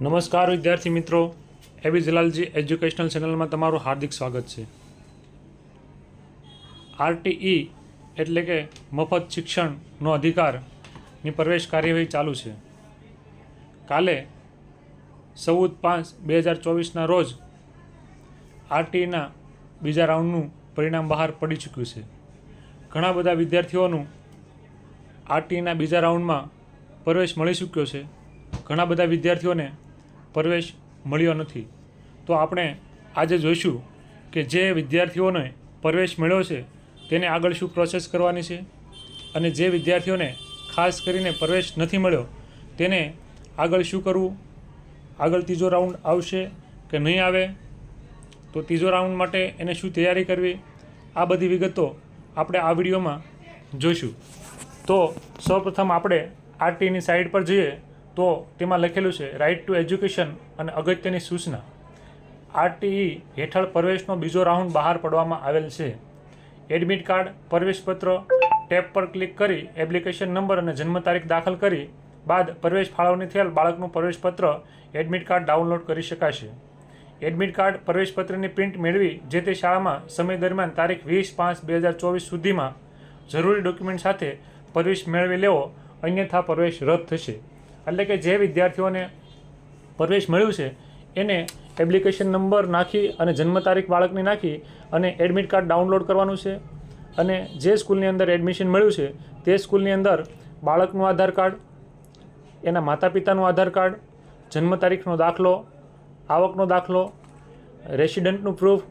નમસ્કાર વિદ્યાર્થી મિત્રો. એબી જલાલજી એજ્યુકેશનલ ચેનલમાં તમારું હાર્દિક સ્વાગત છે. આરટીઈ એટલે કે મફત શિક્ષણનો અધિકારની પ્રવેશ કાર્યવાહી ચાલુ છે. કાલે ચૌદ પાંચ બે હજાર ચોવીસના રોજ આરટીઈના બીજા રાઉન્ડનું પરિણામ બહાર પડી ચૂક્યું છે. ઘણા બધા વિદ્યાર્થીઓનું આરટીઈના બીજા રાઉન્ડમાં પ્રવેશ મળી ચૂક્યો છે. ઘણા બધા વિદ્યાર્થીઓને પ્રવેશ મળ્યો નથી. તો આપણે આજે જોઈશું કે જે વિદ્યાર્થીઓને પ્રવેશ મળ્યો છે, તેને આગળ શું પ્રોસેસ કરવાની છે અને જે વિદ્યાર્થીઓને ખાસ કરીને પ્રવેશ નથી મળ્યો, તેને આગળ શું કરવું? આગળ ત્રીજો રાઉન્ડ આવશે કે નહીં આવે? તો ત્રીજો રાઉન્ડ માટે એને શું તૈયારી કરવી? આ બધી વિગતો આપણે આ વિડીયોમાં જોઈશું. તો સૌપ્રથમ આપણે આરટીની સાઈડ પર જઈએ. તો તેમાં લખેલું છે રાઇટ ટુ એજ્યુકેશન અને અગત્યની સૂચના આરટીઈ હેઠળ પ્રવેશનો બીજો રાઉન્ડ બહાર પાડવામાં આવેલ છે. એડમિટ કાર્ડ, પ્રવેશપત્ર, ટેબ પર ક્લિક કરી, એપ્લિકેશન નંબર અને જન્મ તારીખ દાખલ કરી, બાદ પ્રવેશ ફાળવણી થયેલ બાળકનું પ્રવેશપત્ર, એડમિટ કાર્ડ ડાઉનલોડ કરી શકાશે. એડમિટ કાર્ડ પ્રવેશપત્રની પ્રિન્ટ મેળવી, જે તે શાળામાં સમય દરમિયાન તારીખ વીસ પાંચ બે હજાર ચોવીસ સુધીમાં જરૂરી ડોક્યુમેન્ટ સાથે પ્રવેશ મેળવી લેવો, અન્યથા પ્રવેશ રદ થશે. એટલે કે જે વિદ્યાર્થીઓને પ્રવેશ મળ્યું છે, એને એપ્લિકેશન નંબર નાખી અને જન્મ તારીખ બાળકની નાખી અને એડમિટ કાર્ડ ડાઉનલોડ કરવાનું છે. અને જે સ્કૂલની અંદર એડમિશન મળ્યું છે, તે સ્કૂલની અંદર બાળકનું આધાર કાર્ડ, એના માતા પિતાનું આધાર કાર્ડ, જન્મ તારીખનો દાખલો, આવકનો દાખલો, રેસિડન્ટનું પ્રૂફ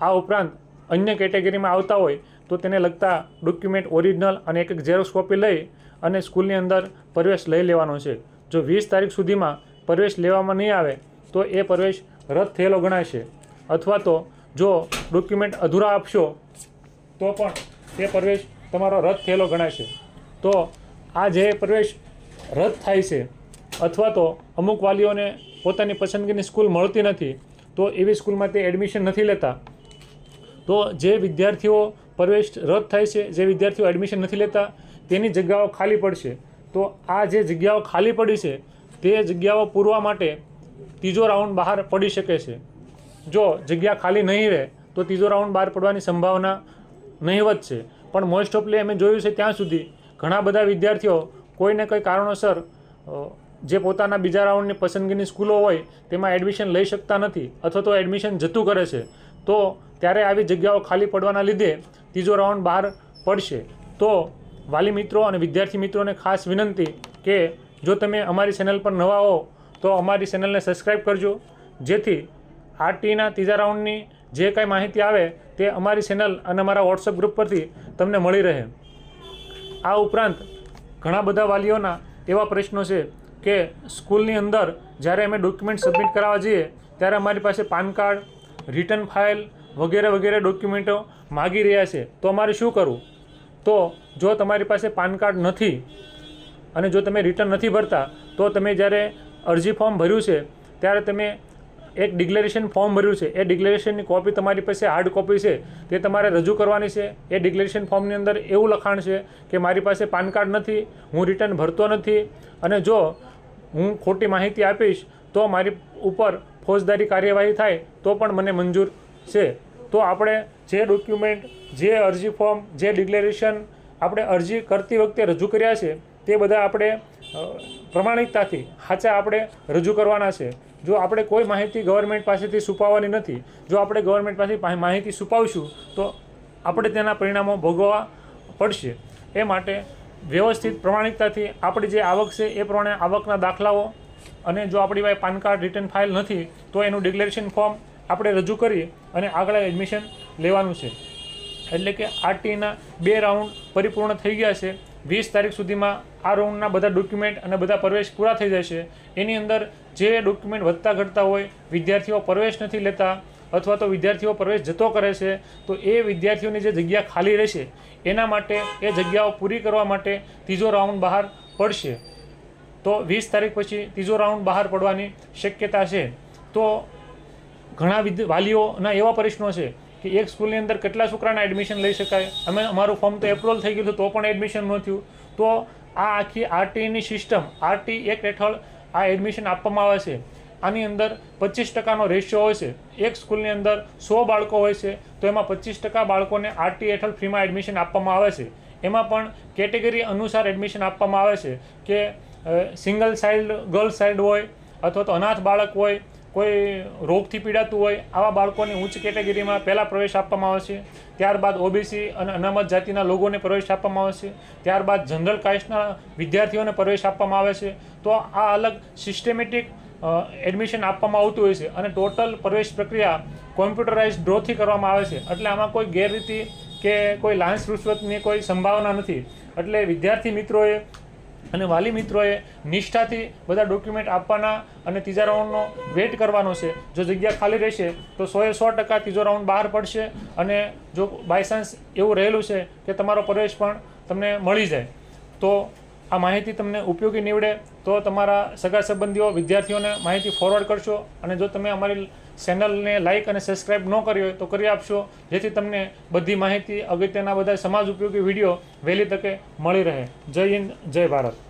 આ ઉપરાંત અન્ય કેટેગરીમાં આવતા હોય તો તેને લગતા ડોક્યુમેન્ટ ઓરિજિનલ અને એક એક ઝેરોક્સ કોપી લઈ અને સ્કૂલની અંદર પ્રવેશ લઈ લેવાનો છે. જો વીસ તારીખ સુધીમાં પ્રવેશ લેવામાં નહીં આવે, તો એ પ્રવેશ રદ થયેલો ગણાશે અથવા તો જો ડોક્યુમેન્ટ અધૂરા આપશો, તો પણ તે પ્રવેશ તમારો રદ થયેલો ગણાશે તો આ જે પ્રવેશ રદ થાય છે, અથવા તો અમુક વાલીઓને પોતાની પસંદગીની સ્કૂલ મળતી નથી, તો એવી સ્કૂલમાં તે એડમિશન નથી લેતા. તો જે વિદ્યાર્થીઓ પ્રવેશ રદ થાય છે, જે વિદ્યાર્થીઓ એડમિશન નથી લેતા તેની જગ્યાઓ ખાલી પડશે. તો આ જે જગ્યાઓ ખાલી પડી છે, તે જગ્યાઓ પૂરવા માટે ત્રીજો રાઉન્ડ બહાર પડી શકે છે. જો જગ્યા ખાલી નહીં રહે, તો ત્રીજો રાઉન્ડ બહાર પડવાની સંભાવના નહીવત છે. પણ મોસ્ટ ઓફલી અમે જોયું છે ત્યાં સુધી ઘણા બધા વિદ્યાર્થીઓ કોઈને કોઈ કારણોસર જે પોતાના બીજા રાઉન્ડની પસંદગીની સ્કૂલો હોય, તેમાં એડમિશન લઈ શકતા નથી અથવા તો એડમિશન જતું કરે છે. તો ત્યારે આવી જગ્યાઓ ખાલી પડવાના લીધે ત્રીજો રાઉન્ડ બહાર પડશે. તો વાલી મિત્રો અને વિદ્યાર્થી મિત્રોને ખાસ વિનંતી કે જો તમે અમારી ચેનલ પર નવા હો, તો અમારી ચેનલને સબસ્ક્રાઈબ કરજો. જેથી આરટીના ત્રીજા રાઉન્ડની જે કાંઈ માહિતી આવે, તે અમારી ચેનલ અને અમારા વોટ્સઅપ ગ્રુપ પરથી તમને મળી રહે. આ ઉપરાંત ઘણા બધા વાલીઓના એવા પ્રશ્નો છે કે સ્કૂલની અંદર જ્યારે અમે ડોક્યુમેન્ટ સબમિટ કરાવવા જઈએ, ત્યારે અમારી પાસે પાન કાર્ડ રિટર્ન ફાઇલ વગેરે વગેરે ડોક્યુમેન્ટો માગી રહ્યા છે. તો અમારે શું કરવું? તો જો તમારી પાસે પાન કાર્ડ નથી અને જો તમે રિટર્ન નથી ભરતા, તો તમે જ્યારે અરજી ફોર્મ ભર્યું છે, ત્યારે તમે એક ડિક્લેરેશન ફોર્મ ભર્યું છે. એ ડિક્લેરેશનની કોપી તમારી પાસે હાર્ડ કોપી છે. તે તમારે રજૂ કરવાની છે. એ ડિક્લેરેશન ફોર્મની અંદર એવું લખાણ છે કે મારી પાસે પાન કાર્ડ નથી, હું રિટર્ન ભરતો નથી અને જો હું ખોટી માહિતી આપીશ, તો મારી ઉપર ફોજદારી કાર્યવાહી થાય, તો પણ મને મંજૂર છે. તો આપણે જે ડોક્યુમેન્ટ જે અરજી ફોર્મ જે ડિક્લેરેશન આપણે અરજી કરતી વખતે રજૂ કર્યા છે, તે બધા આપણે પ્રમાણિકતાથી સાચા આપણે રજૂ કરવાના છે. જો આપણે કોઈ માહિતી ગવર્મેન્ટ પાસેથી છુપાવવાની નથી, જો આપણે ગવર્મેન્ટ પાસે માહિતી છુપાવશું, તો આપણે તેના પરિણામો ભોગવવા પડશે. એ માટે વ્યવસ્થિત પ્રમાણિકતાથી આપણી જે આવક છે, એ પ્રમાણે આવકના દાખલાઓ અને જો આપણી પાસે પાન કાર્ડ રિટર્ન ફાઇલ નથી, તો એનું ડિક્લેરેશન ફોર્મ આપણે રજૂ કરી અને આગળ એડમિશન લેવાનું છે. એટલે કે આરટીના બે રાઉન્ડ પરિપૂર્ણ થઈ ગયા છે. વીસ તારીખ સુધીમાં આ રાઉન્ડના બધા ડોક્યુમેન્ટ અને બધા પ્રવેશ પૂરા થઈ જશે. એની અંદર જે ડોક્યુમેન્ટ વધતા ઘટતા હોય, વિદ્યાર્થીઓ પ્રવેશ નથી લેતા અથવા તો વિદ્યાર્થીઓ પ્રવેશ જતો કરે છે, તો એ વિદ્યાર્થીઓની જે જગ્યા ખાલી રહેશે, એના માટે એ જગ્યાઓ પૂરી કરવા માટે ત્રીજો રાઉન્ડ બહાર પડશે. તો વીસ તારીખ પછી ત્રીજો રાઉન્ડ બહાર પડવાની શક્યતા છે. તો ઘણા વાલીઓના એવા પ્રશ્નો છે કે એક સ્કૂલની અંદર કેટલા છોકરાના એડમિશન લઈ શકાય? અમે, અમારું ફોર્મ તો એપ્રુવલ થઈ ગયું હતું, તો પણ એડમિશન ન થયું. તો આ આખી આરટીની સિસ્ટમ આરટી એક હેઠળ આ એડમિશન આપવામાં આવે છે. આની અંદર પચીસ ટકાનો રેશિયો હોય છે. એક સ્કૂલની અંદર સો બાળકો હોય છે, તો એમાં પચીસ ટકા બાળકોને આરટી હેઠળ ફ્રીમાં એડમિશન આપવામાં આવે છે. એમાં પણ કેટેગરી અનુસાર એડમિશન આપવામાં આવે છે કે સિંગલ ચાઇલ્ડ ગર્લ ચાઇલ્ડ હોય, અથવા તો અનાથ બાળક હોય કોઈ રોગથી પીડાતું હોય, આવા બાળકોને ઉચ્ચ કેટેગરીમાં પહેલાં પ્રવેશ આપવામાં આવે છે ત્યારબાદ ઓબીસી અને અનામત જાતિના લોકોને પ્રવેશ આપવામાં આવે છે ત્યારબાદ જનરલ કાસ્ટના વિદ્યાર્થીઓને પ્રવેશ આપવામાં આવે છે. તો આ અલગ સિસ્ટેમેટિક એડમિશન આપવામાં આવતું હોય છે અને ટોટલ પ્રવેશ પ્રક્રિયા કોમ્પ્યુટરાઇઝ ડ્રોથી કરવામાં આવે છે. એટલે આમાં કોઈ ગેરરીતિ કે કોઈ લાંચ રૂશ્વતની કોઈ સંભાવના નથી. એટલે વિદ્યાર્થી મિત્રોએ અને વાલી મિત્રોએ નિષ્ઠાથી બધા ડોક્યુમેન્ટ આપવાના અને ત્રીજા રાઉન્ડનો વેટ કરવાનો છે. જો જગ્યા ખાલી રહેશે, તો સોએ સો ટકા ત્રીજો રાઉન્ડ બહાર પડશે અને જો બાયચાન્સ એવું રહેલું છે કે તમારો પ્રવેશ પણ તમને મળી જાય. તો આ માહિતી તમને ઉપયોગી નીવડે તો તમારા સગા સંબંધીઓ, વિદ્યાર્થીઓને માહિતી ફોરવર્ડ કરશો અને જો તમે અમારી ચેનલને લાઇક અને સબસ્ક્રાઇબ ન કરી હોય તો કરી આપશો, જેથી તમને બધી માહિતી, અગત્યના બધા સમાજ ઉપયોગી વીડિયો વહેલી તકે મળી રહે. જય હિન્દ, જય ભારત.